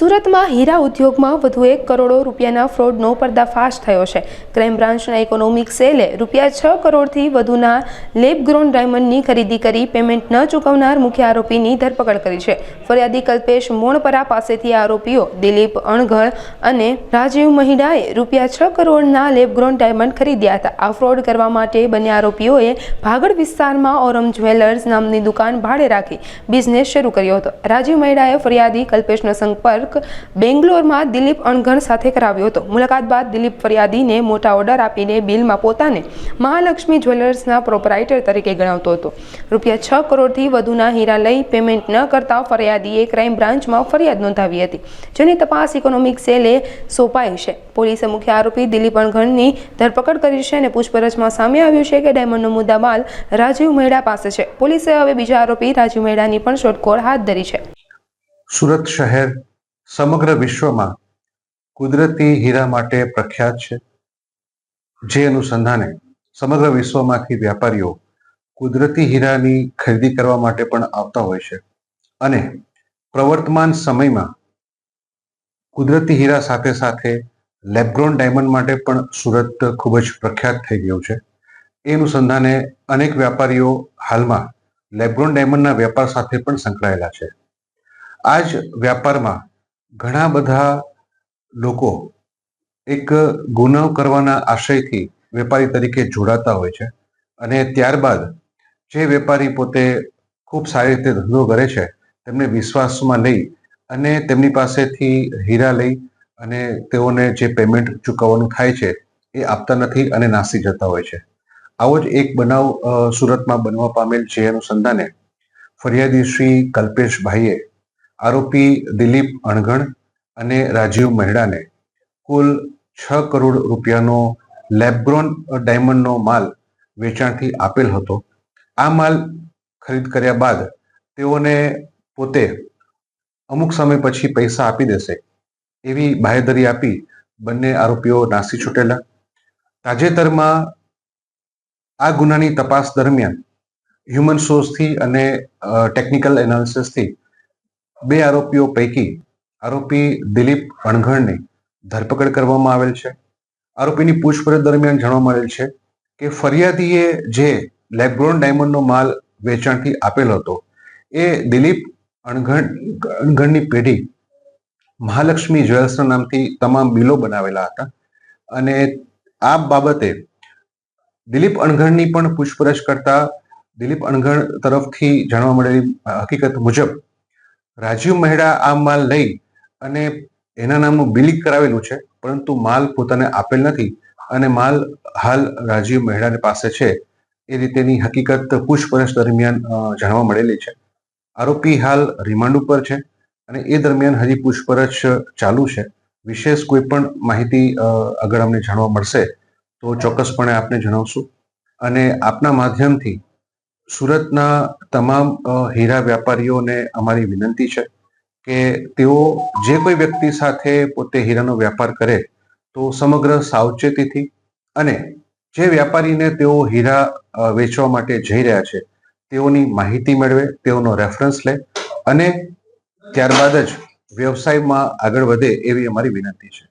સુરતમાં હીરા ઉદ્યોગમાં વધુ એક કરોડો રૂપિયાના ફ્રોડનો પર્દાફાશ થયો છે. ક્રાઇમ બ્રાન્ચના ઇકોનોમિક સેલે રૂપિયા છ કરોડથી વધુના લેબગ્રોન ડાયમંડની ખરીદી કરી પેમેન્ટ ન ચૂકવનાર મુખ્ય આરોપીની ધરપકડ કરી છે. ફરિયાદી કલ્પેશ મોણપરા પાસેથી આરોપીઓ દિલીપ અણઘડ અને રાજીવ મહિડાએ રૂપિયા છ કરોડના લેબગ્રોન ડાયમંડ ખરીદ્યા હતા. આ ફ્રોડ કરવા માટે બંને આરોપીઓએ ભાગડ વિસ્તારમાં ઓરમ જ્વેલર્સ નામની દુકાન ભાડે રાખી બિઝનેસ શરૂ કર્યો હતો. રાજીવ મહિડાએ ફરિયાદી કલ્પેશનો સંપર્ક બેંગ્લોરમાં દિલીપ અણઘણ સાથે કરાવ્યો હતો. મુલાકાત બાદ દિલીપ ફરિયાદીને મોટા ઓર્ડર આપીને બિલમાં પોતાને મહાલક્ષ્મી જ્વેલર્સના પ્રોપરાઇટર તરીકે ગણાવતો હતો. રૂપિયા છ કરોડથી વધુના હીરા લઈ પેમેન્ટ ન કરતા ફરિયાદીએ ક્રાઇમ બ્રાન્ચમાં ફરિયાદ નોંધાવી હતી, જેની તપાસ ઇકોનોમિક સેલે સોંપાઈ છે. પોલીસે મુખ્ય આરોપી દિલીપ અણઘણની ધરપકડ કરી છે અને પૂછપરછમાં સામે આવ્યું છે કે ડાયમંડનો મુદ્દામાલ રાજીવ મેળા પાસે છે. પોલીસે હવે બીજા આરોપી રાજીવ મેળાની પણ શોધખોળ હાથ ધરી છે. સુરત શહેર સમગ્ર વિશ્વમાં કુદરતી હીરા માટે પ્રખ્યાત છે. જે અનુસંધાને સમગ્ર વિશ્વમાંથી વ્યાપારીઓ કુદરતી હીરાની ખરીદી કરવા માટે પણ આવતા હોય છે અને પ્રવર્તમાન સમયમાં કુદરતી હીરા સાથે સાથે લેબ્રોન ડાયમંડ માટે પણ સુરત ખૂબ જ પ્રખ્યાત થઈ ગયું છે. એ અનુસંધાને અનેક વ્યાપારીઓ હાલમાં લેબ્રોન ડાયમંડના વેપાર સાથે પણ સંકળાયેલા છે. આ જ વ્યાપારમાં ઘણા બધા લોકો એક ગુનો કરવાના આશયથી વેપારી તરીકે જોડાતા હોય છે અને ત્યારબાદ જે વેપારી પોતે ખૂબ સારી રીતે ધંધો કરે છે, તેમને વિશ્વાસમાં લઈ અને તેમની પાસેથી હીરા લઈ અને તેઓને જે પેમેન્ટ ચૂકવવાનું થાય છે એ આપતા નથી અને નાસી જતા હોય છે. આવો જ એક બનાવ સુરતમાં બનવા પામેલ છે અનુસંધાને ફરિયાદી શ્રી કલ્પેશભાઈએ આરોપી દિલીપ અણઘણ અને રાજીવ મહેડાને કુલ છ કરોડ રૂપિયાનો લેબ્રોન ડાયમંડનો માલ વેચાણથી આપેલ હતો. આ માલ ખરીદ કર્યા બાદ તેઓને પોતે અમુક સમય પછી પૈસા આપી દેશે એવી બાહેધરી આપી બંને આરોપીઓ નાસી છૂટેલા. તાજેતરમાં આ ગુનાની તપાસ દરમિયાન હ્યુમન સોર્સથી અને ટેકનિકલ એનાલિસિસથી બે આરોપીઓ પૈકી આરોપી દિલીપ અણઘણની ધરપકડ કરવામાં આવેલ છે. આરોપીની પૂછપરછ દરમિયાન જાણવા મળેલ છે કે ફરિયાદીએ જે લેબ્રોન ડાયમંડનો માલ વેચાણથી આપેલ હતો, એ દિલીપ અણઘણ અણઘણની પેઢી મહાલક્ષ્મી જ્વેલ્સના નામથી તમામ બિલો બનાવેલા હતા અને આ બાબતે દિલીપ અણઘણની પણ પૂછપરછ કરતા દિલીપ અણઘણ તરફથી જાણવા મળેલી હકીકત મુજબ રાજીવ મહેડા આ માલ લઈ અને એના નામનું બિલિંગ કરાવેલું છે, પરંતુ માલ પોતાને આપેલ નથી અને માલ હાલ રાજીવ મહેડાની પાસે છે. એ રીતેની હકીકત પૂછપરછ દરમિયાન જાણવા મળેલી છે. આરોપી હાલ રિમાન્ડ ઉપર છે અને એ દરમિયાન હજી પૂછપરછ ચાલુ છે. વિશેષ કોઈ પણ માહિતી આગળ અમને જાણવા મળશે તો ચોક્કસપણે આપને જણાવશું. અને આપના માધ્યમથી સુરતના તમામ હીરા વ્યાપારીઓને અમારી વિનંતી છે કે તેઓ જે કોઈ વ્યક્તિ સાથે પોતે હીરાનો વ્યાપાર કરે તો સમગ્ર સાવચેતીથી અને જે વ્યાપારીને તેઓ હીરા વેચવા માટે જઈ રહ્યા છે, તેઓની માહિતી મેળવે, તેઓનો રેફરન્સ લે અને ત્યારબાદ જ વ્યવસાયમાં આગળ વધે એવી અમારી વિનંતી છે.